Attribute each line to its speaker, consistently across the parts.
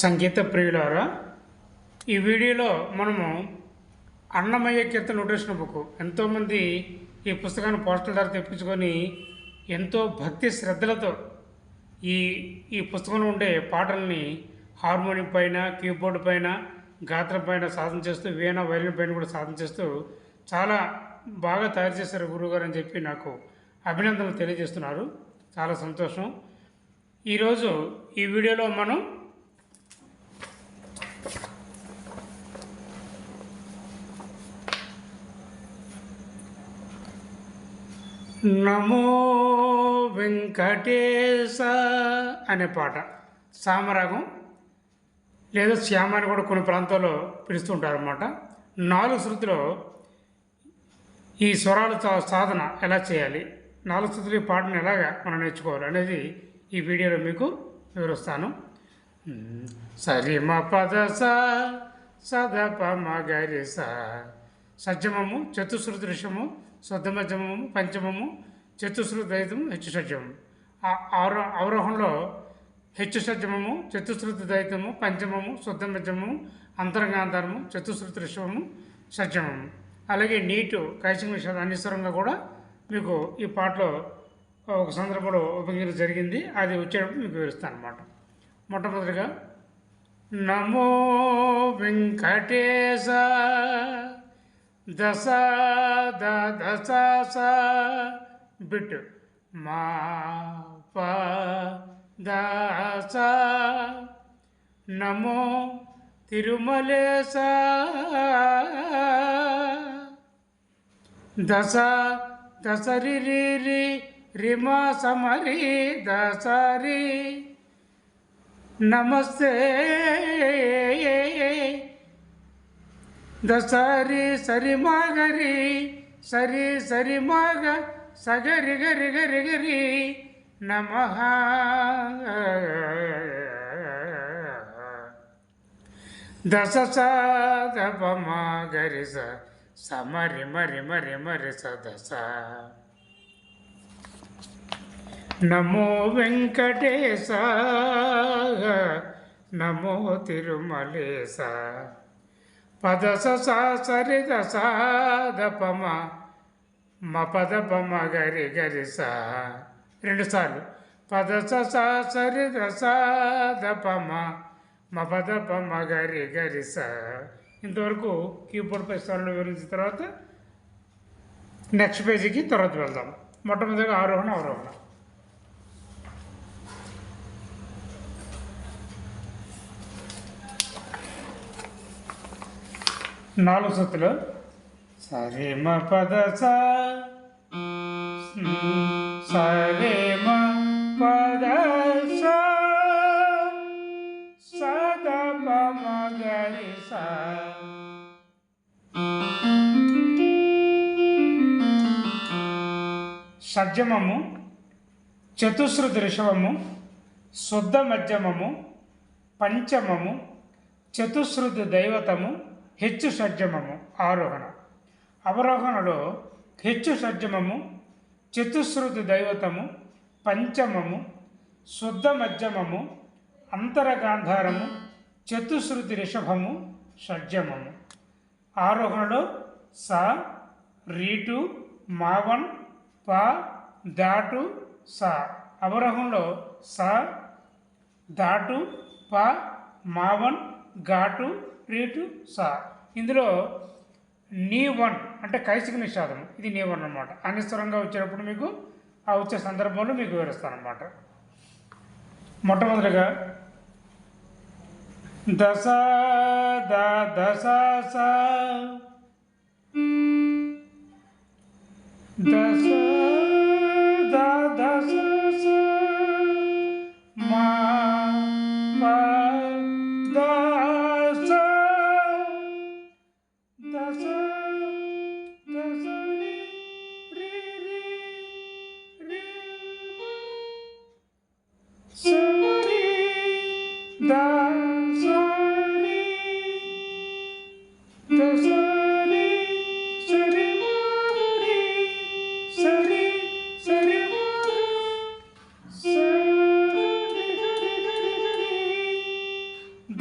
Speaker 1: సంగీత ప్రియులారా ఈ వీడియోలో మనము అన్నమయ్య కీర్తన నోటేషన్ బుక్ ఎంతోమంది ఈ పుస్తకాన్ని పోస్టల్ ద్వారా తెప్పించుకొని ఎంతో భక్తి శ్రద్ధలతో ఈ ఈ పుస్తకంలో ఉండే పాటల్ని హార్మోనియం పైన కీబోర్డ్ పైన గాత్రం పైన సాధన చేస్తూ వీణ వైలిన్ పైన కూడా సాధన చేస్తూ చాలా బాగా తయారు చేశారు గురువుగారు అని చెప్పి నాకు అభినందనలు తెలియజేస్తున్నారు. చాలా సంతోషం. ఈరోజు ఈ వీడియోలో మనం నమో వెంకటేశ అనే పాట. సామరాగం లేదా శ్యామ అని కూడా కొన్ని ప్రాంతాల్లో పిలుస్తుంటారు అన్నమాట నాలుగు శృతిలో ఈ స్వరాల సాధన ఎలా చేయాలి నాలుగు శృతులు ఈ పాటను ఎలాగా మనం నేర్చుకోవాలి అనేది ఈ వీడియోలో మీకు వివరిస్తాను. సరిమ పద స సద ప స. సజ్జమము చతుశ్రుతి ఋషము శుద్ధమధ్యమము పంచమము చతుశ్రుతి దైతము హెచ్చు సజ్జమము ఆ ఆరో అవరోహంలో హెచ్చు సజ్జమము చతుశ్రుతి దైతము పంచమము శుద్ధమధ్యమము అంతరంగాంతరము చతుశ్రుతి ఋషము సజ్జమము అలాగే నీటు కైసింగ విషయాలు అన్నిస్వరంగా కూడా మీకు ఈ పాటలో ఒక సందర్భంలో ఉపయోగించడం జరిగింది. అది వచ్చేటప్పుడు మీకు వివరిస్తాను అనమాట మొట్టమొదటిగా నమో వెంకటేశ దశ ద దశ స బిట్. మా ప దశ నమో తిరుమలేశ దశ దశరి రి రి రిమా సమరి దశరి నమస్తే. దసరి సరి మగరి సరి సరి మగ సగరి గరి గరి గరి నమ దశ స గరి స సమరి మరి మరి మరి స దశ నమో వెంకటేశ నమో తిరుమలేశ పద స సరి దపమ మ పద పమ గరి గరి స రెండు సార్లు పద స సరి దశ దపమ మ పద పమ గరి గరి స ఇంతవరకు కీబోర్డ్ పై స్థానంలో వివరించిన తర్వాత నెక్స్ట్ పేజీకి తర్వాత వెళ్దాం. మొట్టమొదటిగా ఆరోహణ అవరోహణ. నాలుగు సత్తులు. సరే మ పద స. సరే మ పద సద షడ్జమము చతుశ్రుతి ఋషవము శుద్ధ మధ్యమము పంచమము చతుశ్రుతి దైవతము హెచ్చు సజ్జమము ఆరోహణ. అవరోహణలో హెచ్చు సజ్జమము చతుశ్రుతి దైవతము పంచమము శుద్ధ మధ్యమము అంతరగాంధారము చతుశ్రుతి రిషభము షడ్జమము ఆరోహణలో స రీటు మావన్ ప దాటు స. అవరోహంలో స దాటు ప మావన్ ఘాటు రేటు సా. ఇందులో నీ వన్ అంటే కైసిక నిషాదం. ఇది నీ వన్ అనమాట అనిశ్వరంగా వచ్చేటప్పుడు మీకు ఆ వచ్చే సందర్భంలో మీకు వివరిస్తాను అనమాట మొట్టమొదటిగా దశ ద దశ స దశ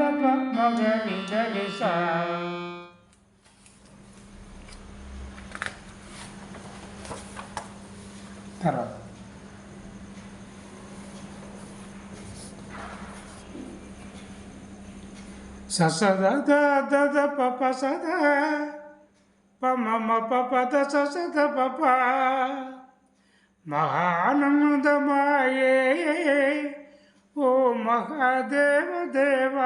Speaker 1: మ ప ద తర్వాత స దద పప సద ద ద ప ప పప ద ప మ మ ప మహానందమాయే ఓ మహాదేవ దేవ.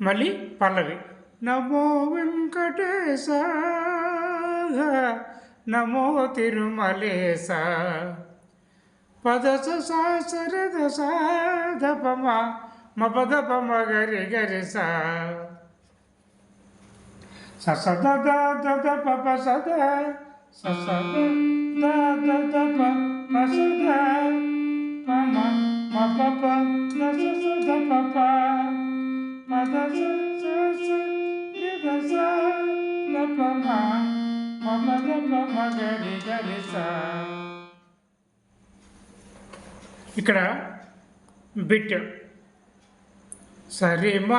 Speaker 1: మళ్ళీ పల్లవి. నమో వెంకటేశ. నమో తిరుమలేశ. పదస సరి దశ దపమ. మ గరి గరి ససద దద పప సద ద ద పప సద పమ స ద స స ద ద ద ద ప ప స ద ప మ మ ప ప ద మ ద గరి గరి ఇక్కడ బిట్ సరిమ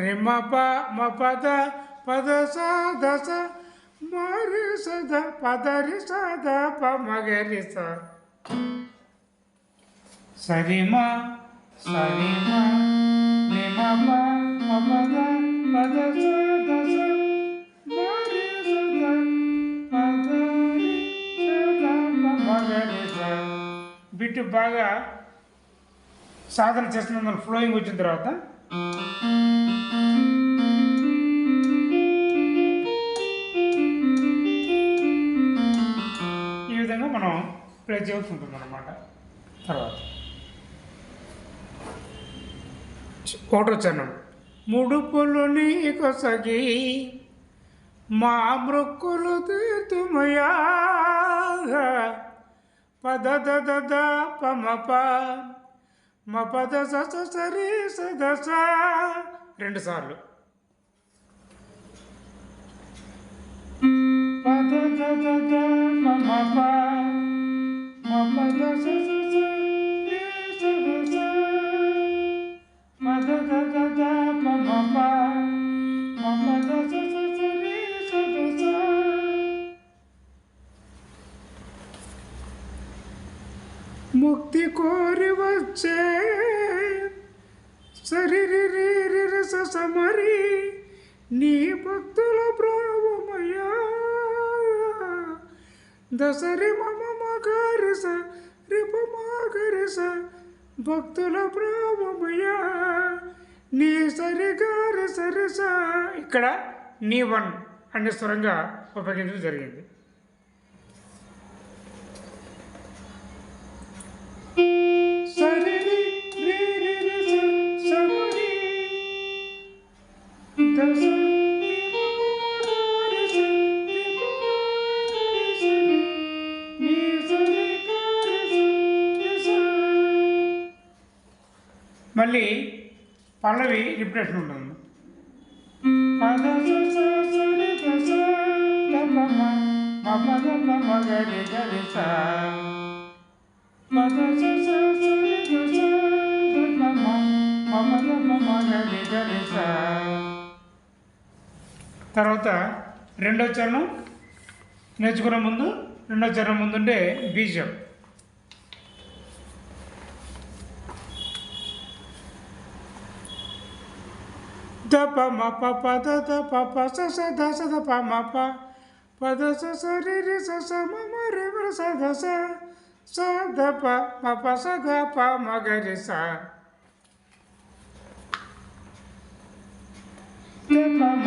Speaker 1: రిమ ప మ పద పద స దశ మరి సద పదరి సద ప మగరి స. సరిమ సరిమ రిమ ప మ దశ బిట్ బాగా సాధన చేస్తున్న మన ఫ్లోయింగ్ వచ్చిన తర్వాత ఈ విధంగా మనం ప్లే చేయాల్సి ఉంటుంది అన్నమాట తర్వాత ఒకటో చరణం ముడుపులు నీకొసగి మా మృక్కులు తీర్తుమయా పద ద ద ద మ పద సరి స రెండు సార్లు. పద ద ద వచ్చే. సరిరి సమరి నీ భక్తుల ప్రాభమయ్యా దసరి మమ మగరిస రిప మగరిస భక్తుల ప్రాభమయ్యా నీ సరిగారి సరిస. ఇక్కడ నీ వన్ అనే స్వరంగా ఉపయోగించడం జరిగింది. మళ్ళీ పల్లవి రిప్రెషన్ ఉంటుంది. పద స స స రి తర్వాత రెండో చరణం నేర్చుకునే ముందు రెండో చరణం ముందుండే బీజం. ద ప మ ప ప ద ద ప ప స స ద స ద ప మ ప. ప ద స స రి రి స స మ మ రి మ స ద స. స ద ప మ ప స గ ప మ గ రి స. ద ప మ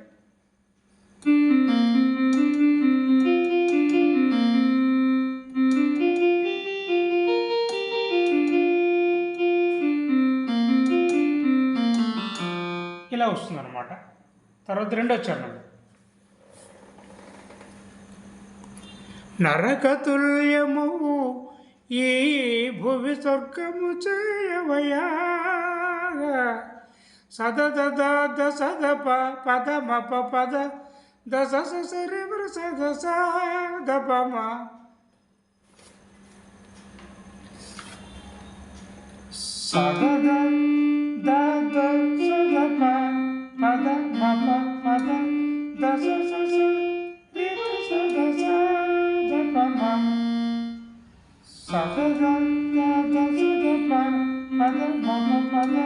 Speaker 1: తర్వాత రెండో చరణం నరకతుల్యము ఈ భువి స్వర్గము చేయవయా? సదద ద సద ప పద మ పద దశ స స స రి సదద ద ద సద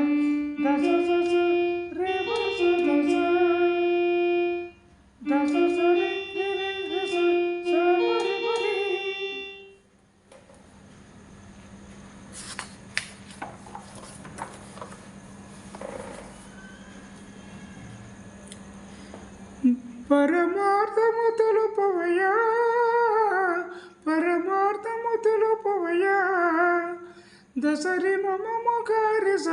Speaker 1: ప పద మ మ స ద స ద స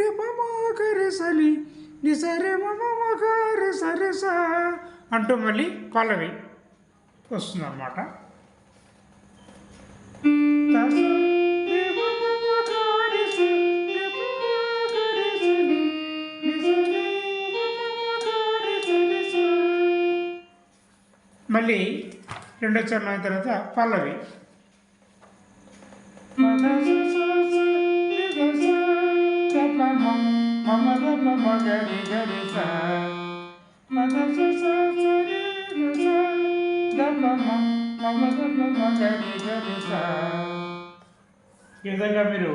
Speaker 1: మ మ దసరి సలి నిసరి సరి అంటూ మళ్ళీ పల్లవి వస్తుందన్నమాట. మళ్ళీ రెండో చరణం అయిన తర్వాత పల్లవి. ఈ విధంగా మీరు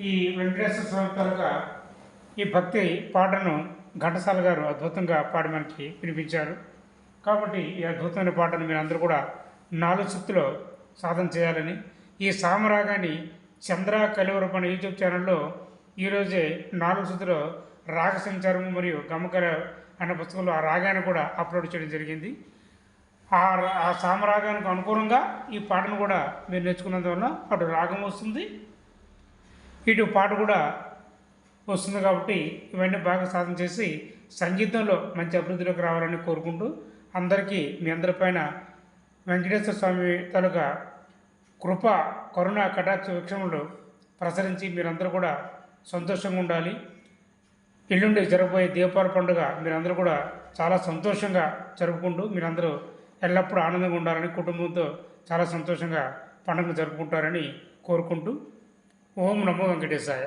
Speaker 1: ఈ వెంకటేశ్వర స్వామి తాలూకా ఈ భక్తి పాటను ఘంటసాల గారు అద్భుతంగా పాడి మనకి వినిపించారు. కాబట్టి ఈ అద్భుతమైన పాటను మీరు అందరూ కూడా నాలుగు సుత్తులో సాధన చేయాలని ఈ సామరాగాన్ని చంద్ర కలివరపు అనే యూట్యూబ్ ఛానల్లో ఈరోజే నాలుగు సుతిలో రాగ సంచారము మరియు గమకర అనే పుస్తకంలో ఆ రాగాన్ని కూడా అప్లోడ్ చేయడం జరిగింది. ఆ ఆ సామరాగానికి అనుకూలంగా ఈ పాటను కూడా మీరు నేర్చుకున్నందువల్ల అటు రాగం వస్తుంది ఇటు పాట కూడా వస్తుంది కాబట్టి ఇవన్నీ బాగా సాధన చేసి సంగీతంలో మంచి అభివృద్ధిలోకి రావాలని కోరుకుంటూ అందరికీ మీ అందరిపైన వెంకటేశ్వర స్వామి తాలూకా కృప కరుణ కటాక్ష వృక్షములు ప్రసరించి మీరందరూ కూడా సంతోషంగా ఉండాలి. ఎల్లుండి జరగబోయే దీపావళి పండుగ మీరందరూ కూడా చాలా సంతోషంగా జరుపుకుంటూ మీరందరూ ఎల్లప్పుడూ ఆనందంగా ఉండాలని కుటుంబంతో చాలా సంతోషంగా పండుగ జరుపుకుంటారని కోరుకుంటూ ఓం నమో వెంకటేశాయ.